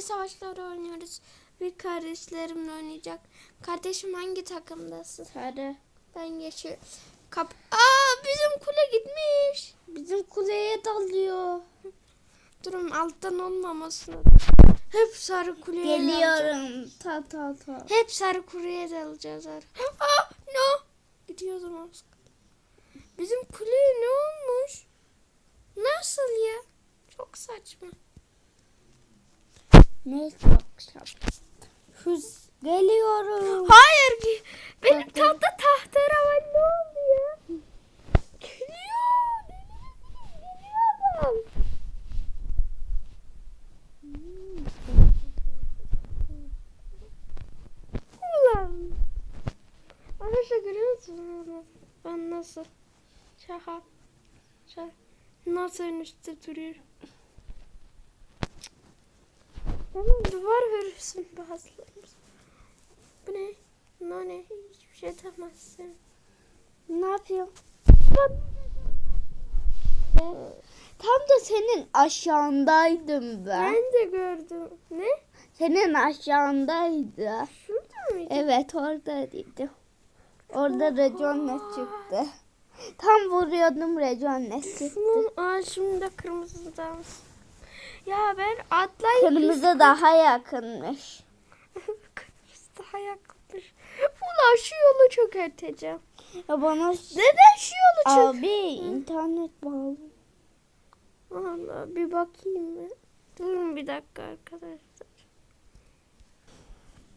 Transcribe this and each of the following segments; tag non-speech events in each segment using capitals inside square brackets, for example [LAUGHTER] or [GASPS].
Kule savaşları oynuyoruz. Bir kardeşlerimle oynayacak. Kardeşim hangi takımdasın? Sarı. Ben yeşil. Kap Aa bizim kule gitmiş. Bizim kuleye dalıyor. [LAUGHS] Durun alttan olmamasına. Hep sarı kuleye. Geliyorum. Ta ta ta. Hep sarı kuleye dalacağız. Aa no. Gidiyordum az. Bizim kuleye ne olmuş? Nasıl ya? Çok saçma. Neyse akşam. Hız geliyorum. Hayır. Benim Tahta- tahta tahterevan ne oldu ya? Geliyor. Geliyor. Ulan. Arkadaşlar görüyor musunuz? Ben nasıl? Şaka. Şaka. Nasıl en üstte Tamam duvar verirsin bazılarımız. Bu ne? Bu ne? Hiçbir şey yapamazsın. Ne yapıyorsun? Tam da senin aşağındaydım ben. Ben de gördüm. Ne? Senin aşağındaydı. Şurada mıydı? Evet oradaydı. Orada Rejones çıktı. Tam vuruyordum Rejones çıktı. Şimdi de kırmızı dans. Ya ben atlayıp Kırmızı daha yakınmış. [LAUGHS] kırmızı daha yakınmış. Ulan şu yolu çökerteceğim. Ya bana Neden şu yolu çök? abi internet bağlı. Allah bir bakayım mı? Durun bir dakika arkadaşlar.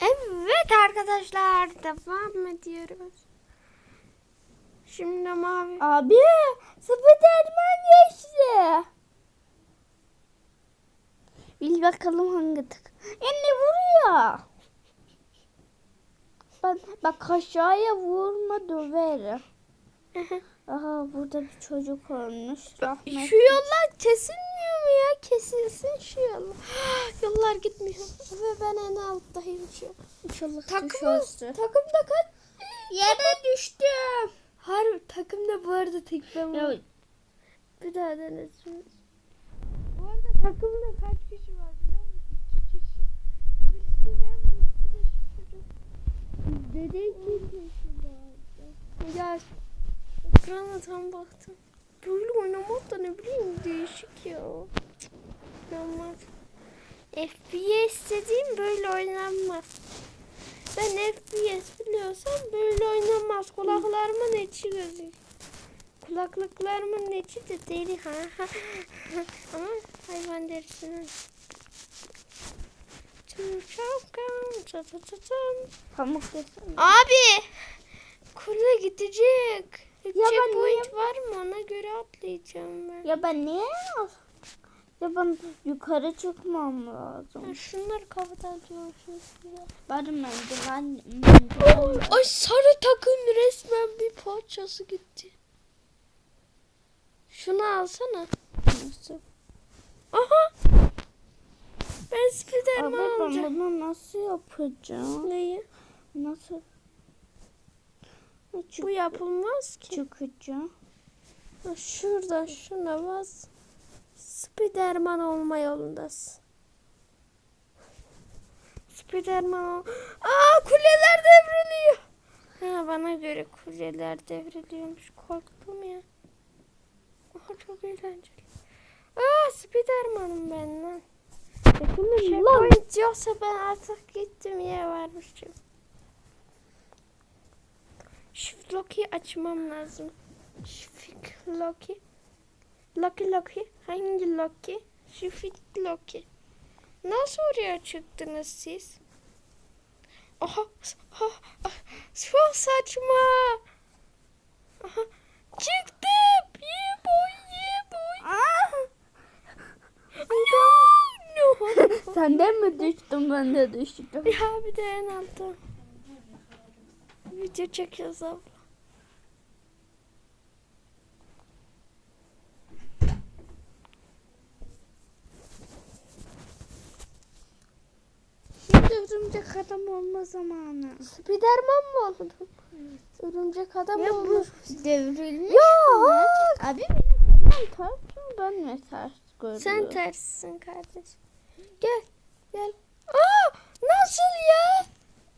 Evet arkadaşlar devam ediyoruz. Şimdi mavi. Abi Spiderman geçti. Bil bakalım hangi tık. Yani vuruyor. Ben bak aşağıya vurma döverim. [LAUGHS] Aha burada bir çocuk ölmüş. Rahmet. Şu yollar kesilmiyor mu ya? Kesilsin şu yollar. [GASPS] yollar gitmiyor. Ve ben en alttayım şu. İnşallah Takımı, düşersin. takımda kaç? Yere düştüm. Harbi takımda bu arada tek ben Ya. Bir daha denesin. Takımda kaç kişi var biliyor musun? İki kişi. Birisi ben, birisi de şu çocuk. Dede iki kişi vardı. Ya ekrana tam baktım. Böyle oynamak da ne bileyim değişik ya. İnanmaz. FPS dediğim böyle oynanmaz. Ben FPS biliyorsam böyle oynanmaz. Kulaklarımın içi gözüküyor. Kulaklıklarımın içi de deri ha. Ama hayvan derisinin. Pamuk desene. Abi kule gidecek. ben Checkpoint var mı? Ona göre atlayacağım ben. Ya ben niye? Ya ben yukarı çıkmam Ya lazım. şunları kafadan ya. Bari merdiven, merdiven. Ay sarı takım resmen bir parçası gitti. Şunu alsana. Nasıl? Aha. Ben Abi Spiderman ben alacağım. bunu nasıl yapacağım? Neyi? Nasıl? Çık, Bu yapılmaz ki. çıkacağım. Ha, Şurada şuna bas. Spiderman olma yolundasın. Spiderman ol. Aa kuleler devriliyor. Ha, bana göre kuleler devriliyormuş. Korktum ya. Aha, çok eğlenceli. Aa Spiderman'ım ben lan. Checkpoint yoksa ben artık gittim yere varmışım. Shift lock'i açmam lazım. Shift lock'i. Lock'i lock'i. Hangi lock'i? Shift lock'i. Nasıl oraya çıktınız siz? Aha, aha, ah, çok saçma. Aha, çıktım. Yeah boy, yeah boy. no. Sen de mi düştün ben de düştüm. Ya bir de en altta. Video çekiyoruz abla. Şimdi örümcek adam olma zamanı. Spiderman mı oldun? Örümcek adam Ya oldun? devrilmiş mi? Abi benim ters mi ben mi ters görüyorum? Sen terssin kardeş. Gel. Gel. Aa nasıl ya?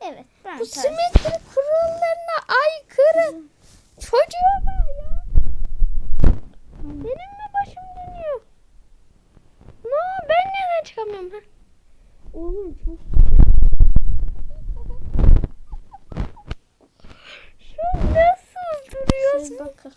Evet ben Bu tercih- simetri kurallarına aykırı. Çocuğa bak ya. Benim mi başım dönüyor? No ben neden çıkamıyorum? Ha? Oğlum çok... Şu an nasıl duruyorsun? Siz bakın.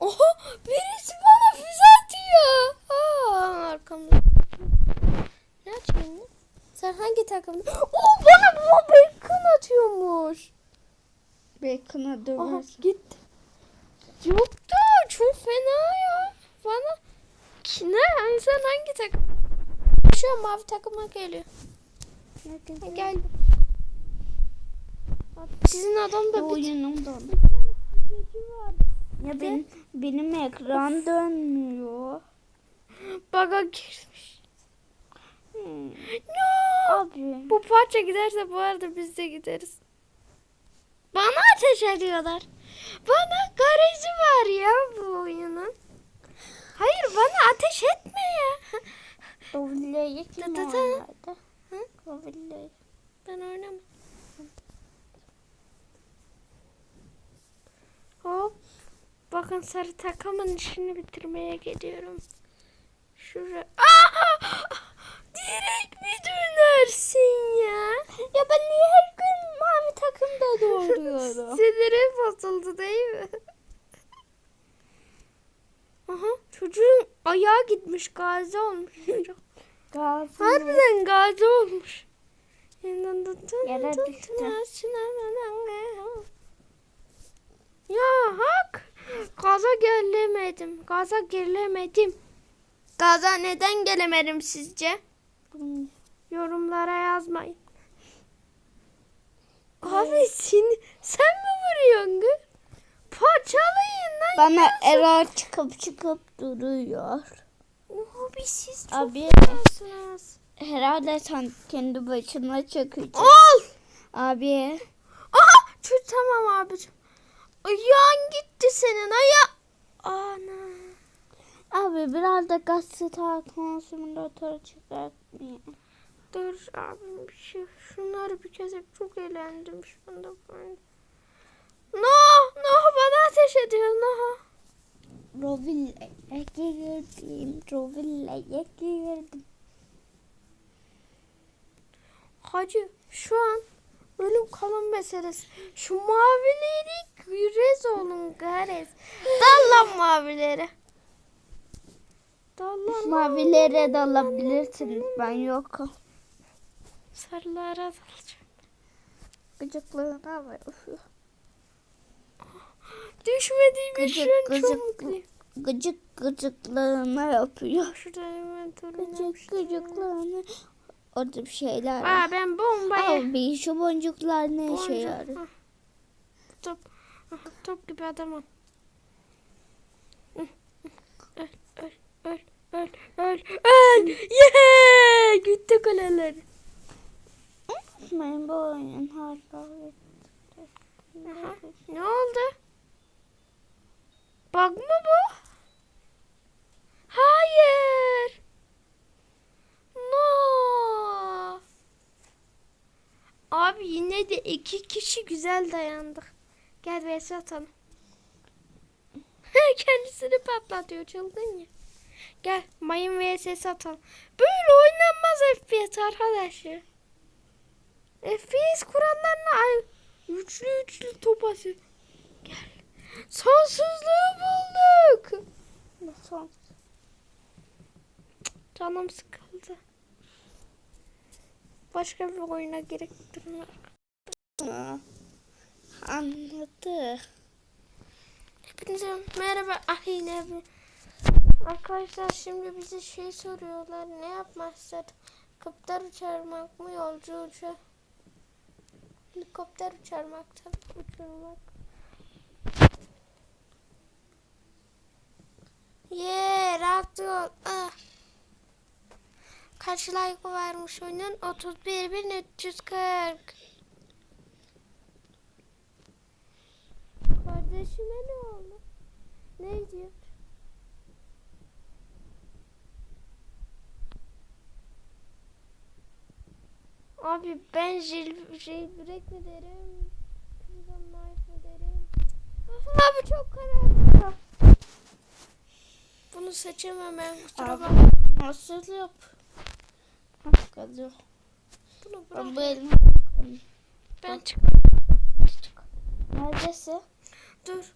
Oha birisi bana füze atıyor. Aa arkamda. Ne atıyorsun lan? Sen hangi takımda? Oo bana bu bacon atıyormuş. Bacon'a Aha döversin. gitti. Yok da çok fena ya. Bana ne? Sen hangi takım? Şu an mavi takıma geliyor. Ha, Gel. Sizin adam da bir Oyunum da. Ya benim, benim ekran dönmüyor. Baga girmiş. No. Abi. Bu parça giderse bu arada biz de gideriz. Bana ateş ediyorlar. Bana garajı var ya bu oyunun. Hayır bana ateş etme ya. Roville'yi kim Tı tı tı. oynadı? Hı? Roville'yi. Ben oynamam. Hop. Bakın sarı takımın işini bitirmeye geliyorum. Şuraya. Aa! Direkt mi dönersin ya? Ya ben niye her gün mavi takımda doğruyorum? [LAUGHS] Sinirim bozuldu değil mi? Aha çocuğun ayağı gitmiş gazi olmuş çocuk. Gazi. Harbiden gazi olmuş. Yere düştü. Ya hak. Gaza gelemedim. Gaza gelemedim. Gaza neden gelemedim sizce? Yorumlara yazmayın. Abi sen, sen mi vuruyorsun? Parçalayın lan. Bana error çıkıp çıkıp duruyor. Abi siz çok Abi fenasınız. herhalde sen kendi başına çökeceksin. Al. Abi Aha. Şu, tamam abicim. Ayağın gitti senin aya. Ana. Abi biraz da gazete konsumatörü çıkartmayayım. Dur abim bir şey. Şunları bir kez çok eğlendim şu anda. No, no bana ateş ediyor no. Roville'ye girdim. Roville'ye girdim. Hacı şu an ölüm kalım meselesi. Şu mavileri gürez olun gares. Dal lan mavileri. Dal lan. Mavilere dalabilirsiniz. Ben yokum. Sarılara dalacağım. Gıcıklığına var. [LAUGHS] Düşmediğim Gıcık, için çok gıcık. mutluyum. Gıcık gıcıklığına yapıyor. Şurada hemen Gıcık gıcıklığına. Orada bir şeyler var. Aa ben bombayı. Abi şu boncuklar ne işe? Hah. Top. Top gibi adamım. Hı, hı. Öl, öl, öl, öl, öl. Yeah! Gitti kaleler. Unutmayın bu oyun hala. Aha. Ne oldu? Bug mı bu? Hayır. No. Abi yine de iki kişi güzel dayandık. Gel vs atalım. [LAUGHS] Kendisini patlatıyor çılgın ya. Gel mayın vs atalım. Böyle oynanmaz FPS arkadaşlar. FPS kurallarına ay üçlü üçlü top atıyor. Gel. Sonsuzluğu bulduk. Nasıl? Canım sıkıldı. Başka bir oyuna gerek durmuyor. Anladı. Hepinize merhaba. Ah yine. Arkadaşlar şimdi bize şey soruyorlar. Ne istedim? Helikopter uçurmak mı yolcu uçur? Helikopter uçurmak tabii uçurmak. Yeee rahat yol. Ah. Kaç like varmış oyunun? 31.340. Kardeşime ne oldu? Ne diyor? Abi ben jil, jailbreak mi derim? Knight mı derim? Abi çok karar. Bunu seçemem ben kusura bakma. Nasıl yap? Hadi. Bunu Ben bırak. bu elimi Ben çık. Neredesin? Dur.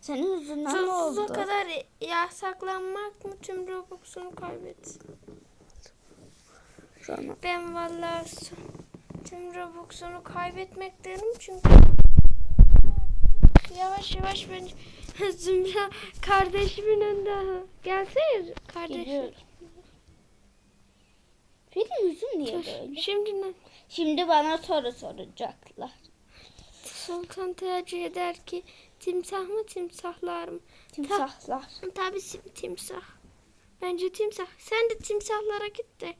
Senin yüzünden ne Sonsuza oldu? kadar yasaklanmak mı tüm Robux'unu kaybetsin? Sonra. Ben vallahi tüm Robux'unu kaybetmek derim çünkü yavaş yavaş ben [LAUGHS] Zümra kardeşimin önünde gelsene kardeşim. Geliyorum. Benim yüzüm niye böyle? Şimdi ne? Şimdi bana soru soracaklar. Sultan tercih eder ki timsah mı timsahlar mı? Timsahlar. Tabii sim- timsah. Bence timsah. Sen de timsahlara git de.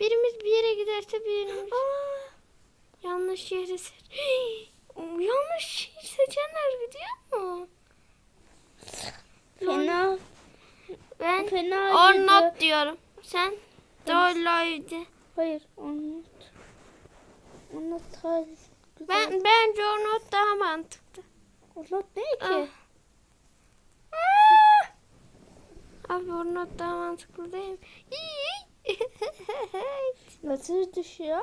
Birimiz bir yere giderse birimiz. yanlış yere seç. [GASPS] yanlış şey seçenler gidiyor mu? Fena. Ben Fena or not diyorum. Sen Dolaydı. Hayır anlat. Anlat hadi. Güzel. Ben bence or not daha mantıklı. Anlat ne ki? Ah. Ah! Abi or not daha mantıklı değil mi? Nasıl düşüyor?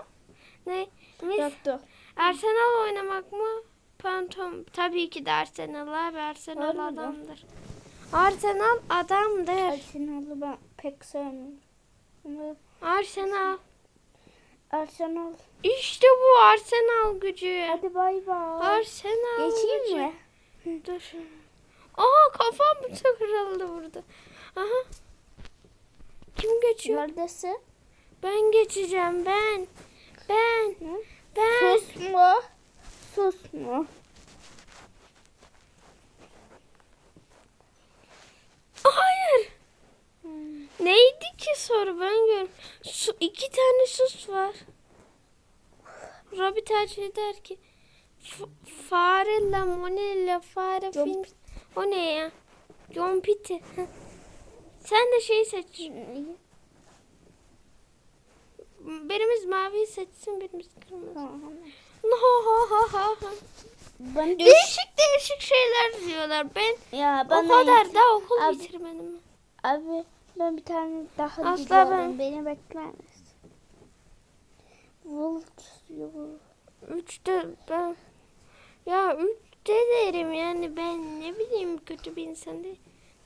ne? Mis- Yaptı. Arsenal oynamak mı? Pantom tabii ki de Arsenal abi Arsenal Harbiden. adamdır. Arsenal adamdır. Arsenal'ı ben pek sevmiyorum. Arsenal. Arsenal. İşte bu Arsenal gücü. Hadi bay bay. Arsenal Geçeyim gücü. mi? Dur. Aha kafam bıçak kırıldı burada. Aha. Geçiyor? Neredesin? Ben geçeceğim ben. Ben. Ne? Ben. Susma. Susma. Hayır. Hmm. Neydi ki soru ben gör. Su, iki tane sus var. Robi tercih eder ki f- fare la monella fare John film. O ne ya? John Pitti. Sen de şeyi seç. Birimiz mavi seçsin, birimiz kırmızı. Tamam. No, ha, ha, ha, ha. Ben düş. Değişik değişik şeyler diyorlar. Ben Ya o bana kadar da okul Abi- bitirmedim. Abi ben bir tane daha Asla biliyorum. ben- Beni bekler misin? Volt. Üçte ben ya üçte derim yani ben ne bileyim kötü bir insan değil.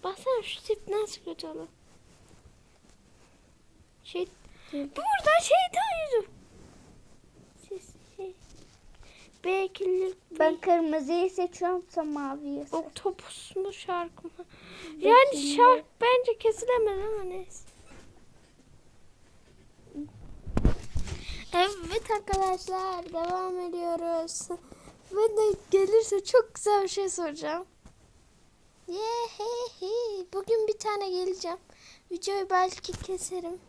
Baksana şu tip nasıl kötü olur. Şey burada şeytan yüzü. Belki Ben kırmızıyı seçiyorum sen maviyi seç. Oktopus mu şarkı mı? Yani şarkı bence kesilemez ama neyse. Evet arkadaşlar devam ediyoruz. Ve de gelirse çok güzel bir şey soracağım. Yehehe. Bugün bir tane geleceğim. Videoyu belki keserim.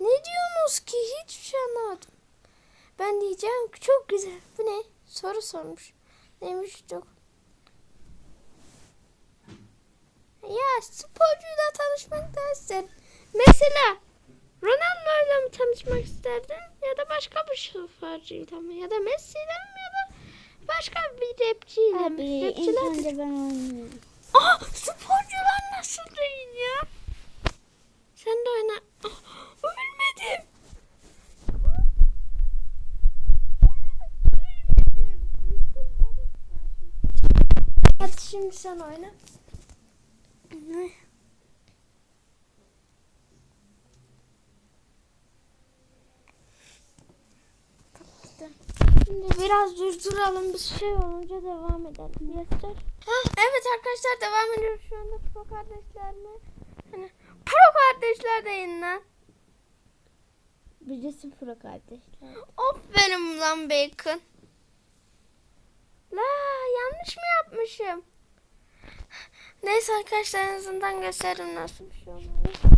Ne diyorsunuz ki? Hiçbir şey anlamadım. Ben diyeceğim ki çok güzel. Bu ne? Soru sormuş. Neymiş çok. Ya sporcuyla tanışmak da isterim. Mesela Ronaldo'yla mı tanışmak isterdin ya da başka bir sporcuyla mı ya da Messi'yle mi ya da başka bir rapçiyle mi? Abi ilk Rapçiler önce ben oynayayım. Aa sporcular nasıl değil ya? Sen de oyna. Ah, ölmedim. Hadi şimdi sen oyna. Şimdi biraz durduralım bir şey olunca devam edelim. Yeter. Evet arkadaşlar devam ediyoruz şu anda pro kardeşler mi? Hani pro kardeşler deyin lan. Birisi pro kardeşler. Aferin lan Bacon. La yanlış mı yapmışım? Neyse arkadaşlar en azından gösterin nasıl bir şey olmalı.